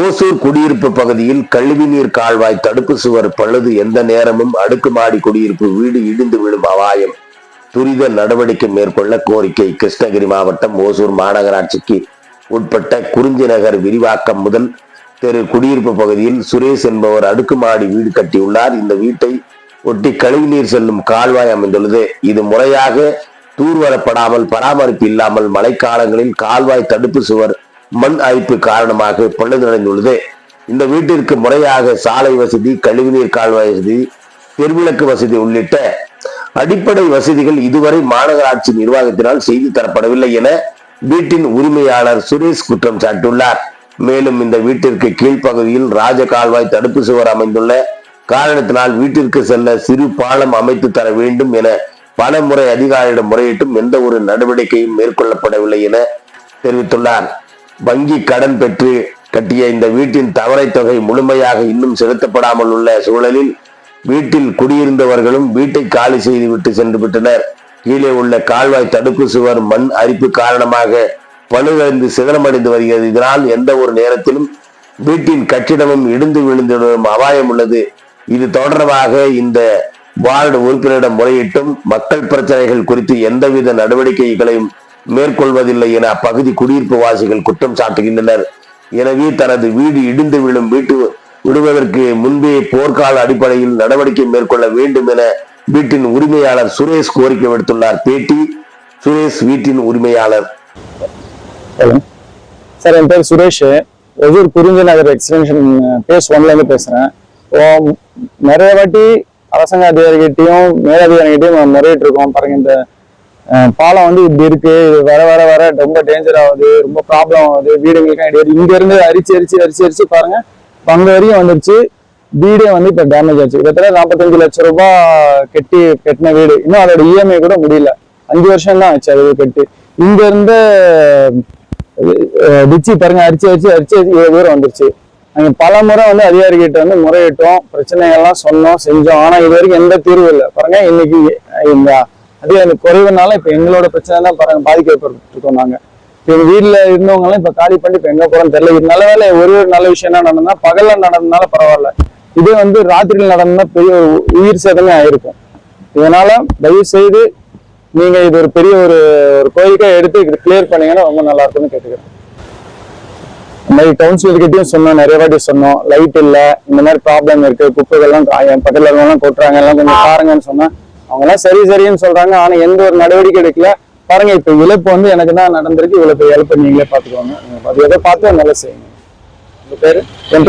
ஓசூர் குடியிருப்பு பகுதியில் கழிவுநீர் கால்வாய் தடுப்பு சுவர் பழுது எந்த நேரமும் அடுக்குமாடி குடியிருப்பு வீடு இடிந்து விழும் அபாயம். துரித நடவடிக்கை மேற்கொள்ள கோரிக்கை. கிருஷ்ணகிரி மாவட்டம் ஓசூர் மாநகராட்சிக்கு உட்பட்ட குறிஞ்சி நகர் விரிவாக்கம் முதல் தெரு குடியிருப்பு பகுதியில் சுரேஷ் என்பவர் அடுக்குமாடி வீடு கட்டியுள்ளார். இந்த வீட்டை ஒட்டி கழிவுநீர் செல்லும் கால்வாய் அமைந்துள்ளது. இது முறையாக தூர்வரப்படாமல் பராமரிப்பு இல்லாமல் மழைக்காலங்களில் கால்வாய் தடுப்பு சுவர் மண் அரிப்பு காரணமாக பழுதடைந்துள்ளது இந்த வீட்டிற்கு முறையாக சாலை வசதி கழிவுநீர் கால்வாய் வசதி தெருவிளக்கு வசதி உள்ளிட்ட அடிப்படை வசதிகள் இதுவரை மாநகராட்சி நிர்வாகத்தினால் செய்து தரப்படவில்லை என வீட்டின் உரிமையாளர் சுரேஷ் குற்றம் சாட்டியுள்ளார். மேலும் இந்த வீட்டிற்கு கீழ்ப்பகுதியில் ராஜ கால்வாய் தடுப்பு சுவர் அமைந்துள்ள காரணத்தினால் வீட்டிற்கு செல்ல சிறு பாலம் அமைத்து தர வேண்டும் என பல முறை அதிகாரியிடம் முறையிட்டும் எந்த ஒரு நடவடிக்கையும் மேற்கொள்ளப்படவில்லை என தெரிவித்துள்ளார். வங்கி கடன் பெற்று கட்டிய இந்த வீட்டின் தவறை தொகை முழுமையாக இன்னும் செலுத்தப்படாமல் உள்ள சூழலில் வீட்டில் குடியிருந்தவர்களும் வீட்டை காலி செய்துவிட்டு சென்று விட்டனர். கீழே உள்ள கால்வாய் தடுப்பு சுவர் மண் அரிப்பு காரணமாக பழுதடைந்து சிதறமடைந்து வருகிறது. இதனால் எந்த ஒரு நேரத்திலும் வீட்டின் கட்டிடமும் இடிந்து விழுந்துவிடும் அபாயம் உள்ளது. இது தொடர்பாக இந்த வார்டு உறுப்பினரிடம் முறையிட்டும் மக்கள் பிரச்சனைகள் குறித்து எந்தவித நடவடிக்கைகளையும் மேற்கொள்வதில்லை என அப்பகுதி குடியிருப்பு வாசிகள் குற்றம் சாட்டுகின்றனர். எனவே தனது வீடு இடிந்து விழும் வீட்டு விடுவதற்கு முன்பே போர்க்கால அடிப்படையில் நடவடிக்கை மேற்கொள்ள வேண்டும் என வீட்டின் உரிமையாளர் சுரேஷ் கோரிக்கை விடுத்துள்ளார். பேட்டி சுரேஷ் வீட்டின் உரிமையாளர். சார் என் பேர் சுரேஷ். ஒசூர் குறிஞ்சி நகர் எக்ஸ்டென்ஷன் பேஸ் ஒன்ல இருந்து பேசுறேன். நிறைய வாட்டி அரசாங்க அதிகாரிகிட்டையும் மேலதிகாரிகிட்டையும் முறையிட்டு இருக்கோம் பாருங்க இந்த பாலம் வந்து இப்படி இருக்கு. இது வர வர வர ரொம்ப டேஞ்சர் ஆகுது. ரொம்ப ப்ராப்ளம் ஆகுது. வீடுகளுக்கு இடையே இங்க இருந்து அரிச்சு அரிச்சு அரிச்சு அரிச்சு பாருங்க. இப்ப அங்க வரையும் வந்துருச்சு. வீடே வந்து இப்ப டேமேஜ் ஆச்சு. கிட்டத்தட்ட நாற்பத்தஞ்சு லட்சம் ரூபாய் கட்டி கட்டின வீடு. இன்னும் அதோட இஎம்ஐ கூட முடியல. அஞ்சு வருஷம் தான் ஆச்சு அது கட்டி. இங்க இருந்து டிச்சு பாருங்க. அரிச்சு அரிச்சு அரிச்சு அரிச்சு இவ்வளவு தூரம் வந்துருச்சு. நாங்க பல முறை வந்து அதிகாரிகிட்ட வந்து முறையிட்டோம். பிரச்சனைகள்லாம் சொன்னோம் செஞ்சோம். ஆனா இது வரைக்கும் எந்த தீர்வும் இல்லை. பாருங்க இன்னைக்கு இந்த அதே அந்த குறைவுனால இப்ப எங்களோட பிரச்சனை தான் பாருங்க பாதிக்கப்பட்டிருக்கோம் நாங்க. இப்ப எங்க வீட்டுல இருந்தவங்க எல்லாம் இப்ப காலி பண்ணி இப்ப எங்க போறோம்னு தெரியல. இது நல்ல வேலை ஒரே ஒரு நல்ல விஷயம் என்ன நடந்தா பகல்ல நடந்ததுனால பரவாயில்ல. இதே வந்து ராத்திரியில் நடந்தா பெரிய உயிர் சேதமே ஆயிருக்கும். இதனால தயவு செய்து நீங்க இது ஒரு பெரிய ஒரு ஒரு கோரிக்கை எடுத்து இது கிளியர் பண்ணீங்கன்னா ரொம்ப நல்லா இருக்கும்னு கேட்டுக்கிறேன். இந்த மாதிரி கவுன்சிலர் கிட்டயும் சொன்னோம் நிறைய வாட்டி சொன்னோம். லைட் இல்ல இந்த மாதிரி ப்ராப்ளம் இருக்கு குப்பைகள்லாம் எல்லாம் பக்கத்துல எல்லாம் கொட்டுறாங்க எல்லாம் கொஞ்சம் பாருங்கன்னு சொன்னா அவங்க எல்லாம் சரி சரின்னு சொல்றாங்க. ஆனா எந்த ஒரு நடவடிக்கை எடுக்கல. பாருங்க இப்ப இழப்பு வந்து எனக்கு தான் நடந்திருக்கு. இவ்வளவு இழப்பு நீங்களே பாத்துக்கோங்க அது எதை பார்த்து நல்லா செய்யுங்க. உங்க பேரு? என்